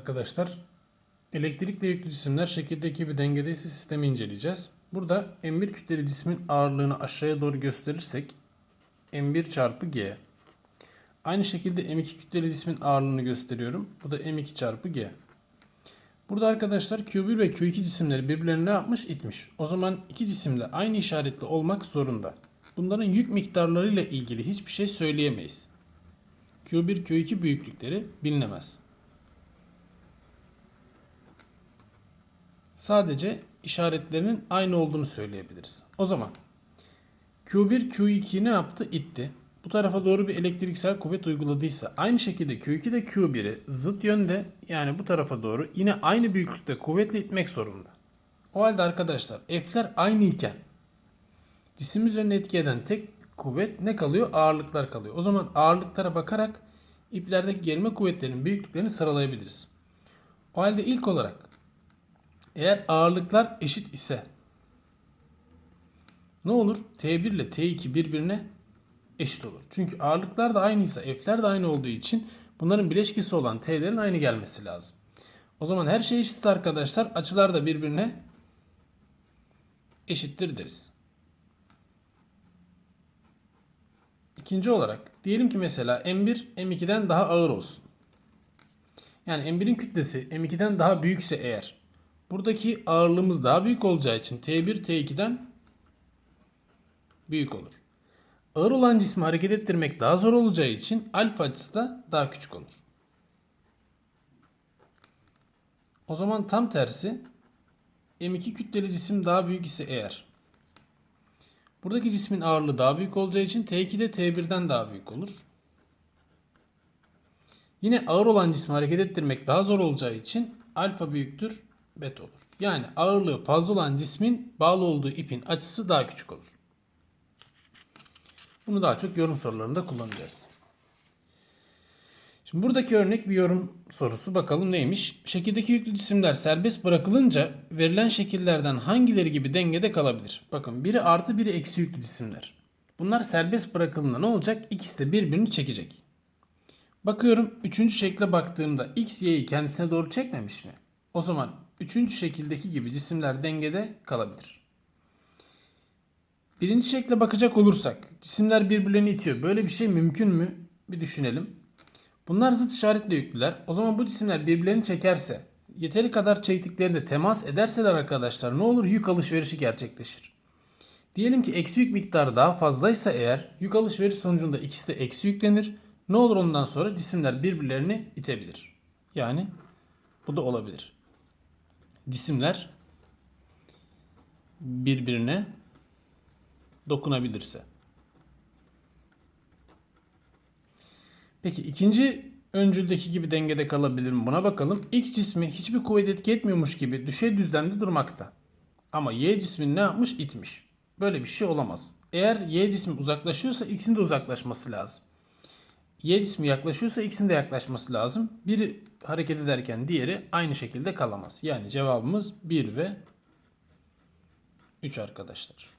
Arkadaşlar elektrikle yüklü cisimler şekildeki bir dengedeyse sistemi inceleyeceğiz. Burada M1 kütleli cismin ağırlığını aşağıya doğru gösterirsek M1 çarpı G. Aynı şekilde M2 kütleli cismin ağırlığını gösteriyorum. Bu da M2 çarpı G. Burada arkadaşlar Q1 ve Q2 cisimleri birbirlerine ne yapmış? İtmiş. O zaman iki cisim de aynı işaretli olmak zorunda. Bunların yük miktarlarıyla ilgili hiçbir şey söyleyemeyiz. Q1, Q2 büyüklükleri bilinemez. Sadece işaretlerinin aynı olduğunu söyleyebiliriz. O zaman Q1 Q2'yi ne yaptı? İtti. Bu tarafa doğru bir elektriksel kuvvet uyguladıysa aynı şekilde Q2 de Q1'i zıt yönde yani bu tarafa doğru yine aynı büyüklükte kuvvetle itmek zorunda. O halde arkadaşlar F'ler aynı iken cisim üzerine etki eden tek kuvvet ne kalıyor? Ağırlıklar kalıyor. O zaman ağırlıklara bakarak iplerdeki gerilme kuvvetlerinin büyüklüklerini sıralayabiliriz. O halde ilk olarak eğer ağırlıklar eşit ise ne olur? T1 ile T2 birbirine eşit olur. Çünkü ağırlıklar da aynıysa F'ler de aynı olduğu için bunların bileşkesi olan T'lerin aynı gelmesi lazım. O zaman her şey eşit arkadaşlar. Açılar da birbirine eşittir deriz. İkinci olarak diyelim ki mesela M1 M2'den daha ağır olsun. Yani M1'in kütlesi M2'den daha büyükse eğer buradaki ağırlığımız daha büyük olacağı için T1 T2'den büyük olur. Ağır olan cismi hareket ettirmek daha zor olacağı için alfa açısı da daha küçük olur. O zaman tam tersi M2 kütleli cisim daha büyük ise eğer buradaki cismin ağırlığı daha büyük olacağı için T2 de T1'den daha büyük olur. Yine ağır olan cismi hareket ettirmek daha zor olacağı için alfa büyüktür beta olur. Yani ağırlığı fazla olan cismin bağlı olduğu ipin açısı daha küçük olur. Bunu daha çok yorum sorularında kullanacağız. Şimdi buradaki örnek bir yorum sorusu. Bakalım neymiş? Şekildeki yüklü cisimler serbest bırakılınca verilen şekillerden hangileri gibi dengede kalabilir? Bakın biri artı biri eksi yüklü cisimler. Bunlar serbest bırakıldığında ne olacak? İkisi de birbirini çekecek. Bakıyorum üçüncü şekle baktığımda x, y'yi kendisine doğru çekmemiş mi? O zaman üçüncü şekildeki gibi cisimler dengede kalabilir. Birinci şekle bakacak olursak cisimler birbirlerini itiyor. Böyle bir şey mümkün mü? Bir düşünelim. Bunlar zıt işaretle yüklüler. O zaman bu cisimler birbirlerini çekerse, yeteri kadar çektiklerinde temas ederseler arkadaşlar ne olur? Yük alışverişi gerçekleşir. Diyelim ki eksi yük miktarı daha fazlaysa eğer yük alışveriş sonucunda ikisi de eksi yüklenir. Ne olur ondan sonra cisimler birbirlerini itebilir. Yani bu da olabilir. Cisimler birbirine dokunabilirse. Peki ikinci öncüldeki gibi dengede kalabilir mi? Buna bakalım. X cismi hiçbir kuvvet etki etmiyormuş gibi düşey düzlemde durmakta. Ama Y cismi ne yapmış? İtmiş. Böyle bir şey olamaz. Eğer Y cismi uzaklaşıyorsa X'in de uzaklaşması lazım. Y cismi yaklaşıyorsa X'in de yaklaşması lazım. Biri hareket ederken diğeri aynı şekilde kalamaz. Yani cevabımız 1 ve 3 arkadaşlar.